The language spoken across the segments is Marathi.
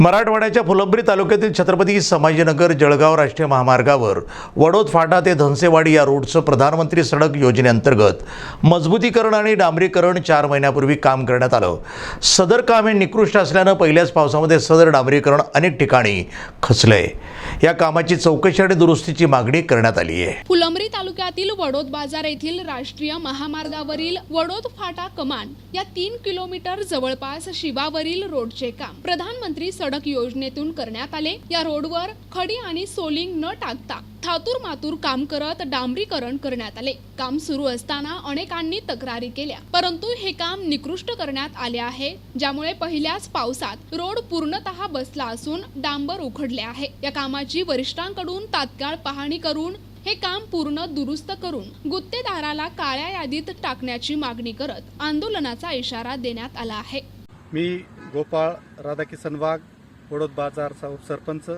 मराठवाड्याच्या फुलंब्री तालुक्यातील छत्रपती संभाजीनगर जळगाव राष्ट्रीय महामार्गावर वडोद फाटा ते धनसेवाडी या रोडचं प्रधानमंत्री सडक योजनेअंतर्गत मजबूतीकरण आणि डांबरीकरण चार महिन्यापूर्वी काम करण्यात आलं. सदर काम हे निकृष्ट असल्यानं पहिल्याच पावसामध्ये सदर डांबरीकरण अनेक ठिकाणी खचलंय. या कामाची चौकशी आणि दुरुस्तीची मागणी करण्यात आली आहे. फुलंब्री तालुक्यातील वडोद बाजार येथील राष्ट्रीय महामार्गावरील वडोद फाटा कमान या तीन किलोमीटर जवळपास शिवावरील रोडचे काम प्रधानमंत्री सडक योजनेतून करण्यात आले. या रोडवर खडी आणि सोलिंग न टाकता थातूर मातूर काम करत डांबरीकरण करण्यात आले. काम सुरू असताना अनेकांनी तक्रारी केल्या परंतु हे काम निकृष्ट करण्यात आले आहे ज्यामुळे पहिल्याच पावसात रोड पूर्णतः बसला असून डांबर उखडले आहे. या कामाची वरिष्ठांकडून तात्काळ पाहणी करून हे काम पूर्ण दुरुस्त करून गुत्तेदाराला काळ्या यादीत टाकण्याची मागणी करत आंदोलनाचा इशारा देण्यात आला आहे. मी गोपाळ राधाकिसन वाघ वडोद बाजारचा उपसरपंच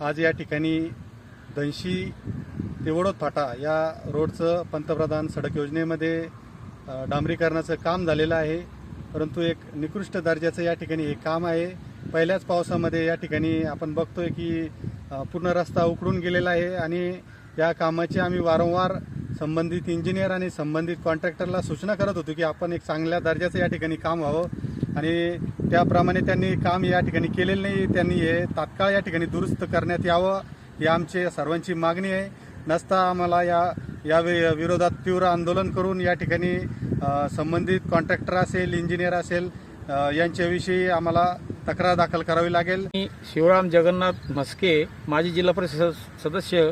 आज या ठिकाणी दंशी ते वडोद फाटा या रोडचं पंतप्रधान सडक योजनेमध्ये डांबरीकरणाचं काम झालेलं आहे. परंतु एक निकृष्ट दर्जाचं या ठिकाणी हे काम आहे. पहिल्याच पावसामध्ये या ठिकाणी आपण बघतोय की पूर्ण रस्ता उकडून गेलेला आहे आणि या कामाची आम्ही वारंवार संबंधित इंजिनियर आणि संबंधित कॉन्ट्रॅक्टरला सूचना करत होतो की आपण एक चांगल्या दर्जाचं या ठिकाणी काम व्हावं. आणि त्याप्रमाणे त्यांनी काम या ठिकाणी केलेलं नाही. त्यांनी हे तात्काळ या ठिकाणी दुरुस्त करण्यात यावं ही आमची सर्वांची मागणी आहे. नसता आम्हाला या या वि- विरोधात तीव्र आंदोलन करून या ठिकाणी संबंधित कॉन्ट्रॅक्टर असेल इंजिनियर असेल यांच्याविषयी आम्हाला तक्रार दाखल करावी लागेल. मी शिवराम जगन्नाथ म्हस्के माजी जिल्हा परिषद सदस्य.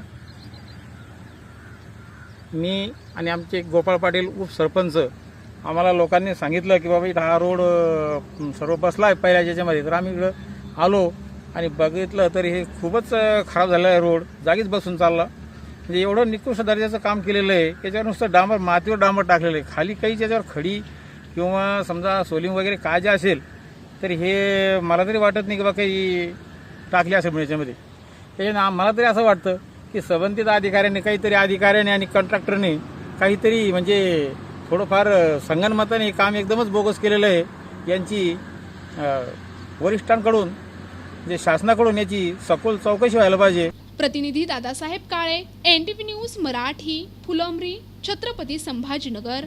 मी आणि आमचे गोपाळ पाटील उपसरपंच आम्हाला लोकांनी सांगितलं की बाबा इथं हा रोड सर्व बसला आहे पहिल्या ज्याच्यामध्ये. तर आम्ही इकडं आलो आणि बघितलं तर हे खूपच खराब झालं आहे रोड. जागीच बसून चालला. म्हणजे एवढं निकृष्ट दर्जाचं काम केलेलं आहे. त्याच्यावर नुसतं डांबर मातीवर डांबर टाकलेलं आहे. खाली काही त्याच्यावर खडी किंवा समजा सोलिंग वगैरे काय जे असेल तर हे मला तरी वाटत नाही की बा काही टाकले असेल म्हणजे याच्यामध्ये. त्याच्यानं मला तरी असं वाटतं की संबंधित अधिकाऱ्यांनी काहीतरी अधिकाऱ्याने आणि कॉन्ट्रॅक्टरने काहीतरी म्हणजे थोडंफार संगणमताने हे काम एकदमच बोगस केलेलं आहे. यांची वरिष्ठांकडून जे शासनाकडून याची सखोल चौकशी व्हायला पाहिजे. प्रतिनिधी दादासाहेब काळे एनटीव्ही न्यूज मराठी फुलंब्री छत्रपती संभाजीनगर.